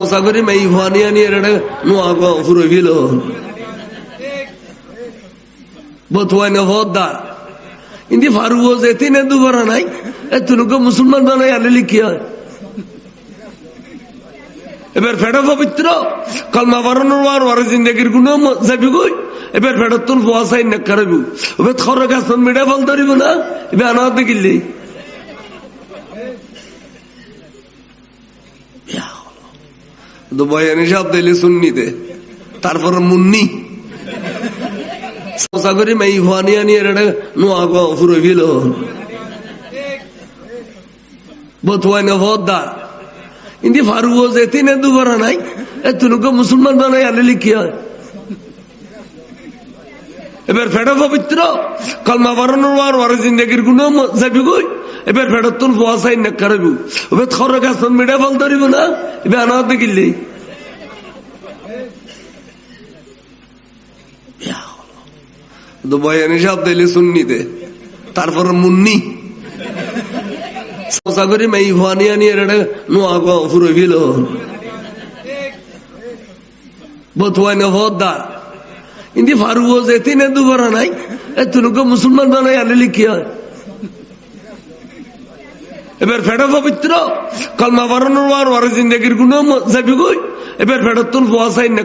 চাকরি মাই না ভদ্দা ইন্দি তিনে নাই, এতনুকে মুসলমান বানাই আলে লিখি হয় এবার পবিত্র, কলমা বারানোর আর ওর জিন্দগির গুণ যাবি গই এবার ফেটার তোর ফোয়াশাই না কারব। এবার থর না, এবার আনা দেখিলি। বয়ানি সব দিলে শুননিতে তারপর মুন্নি। চাকরি মাই ভুয়ানি আনি এরে নোয়া ইন্দি ফারুও যে তিনে দুবার নাই এতনুকে মুসলমান বানাই আলে লিখি হয়। এবার ফেটা পবিত্র, কলমা বারানোর আর জিন্দগির গুণ যাবি গই। এবার ফেটার তোর ফোয়াশাই না কারব। এবার গাছ মিডা ধরিব না? এবার আনা দিলে শুননিতে তারপর মুন্নি। চাকরি মাই না ইন্দি তিনে দুবার নাই। এতনুকে মুসলমান বানাই আলে লিখি হয় এবার ফেটা পবিত্র। কলমা আর ওর জিন্দগির গুণ এবার ফেটার তুল ফোয়াশাই না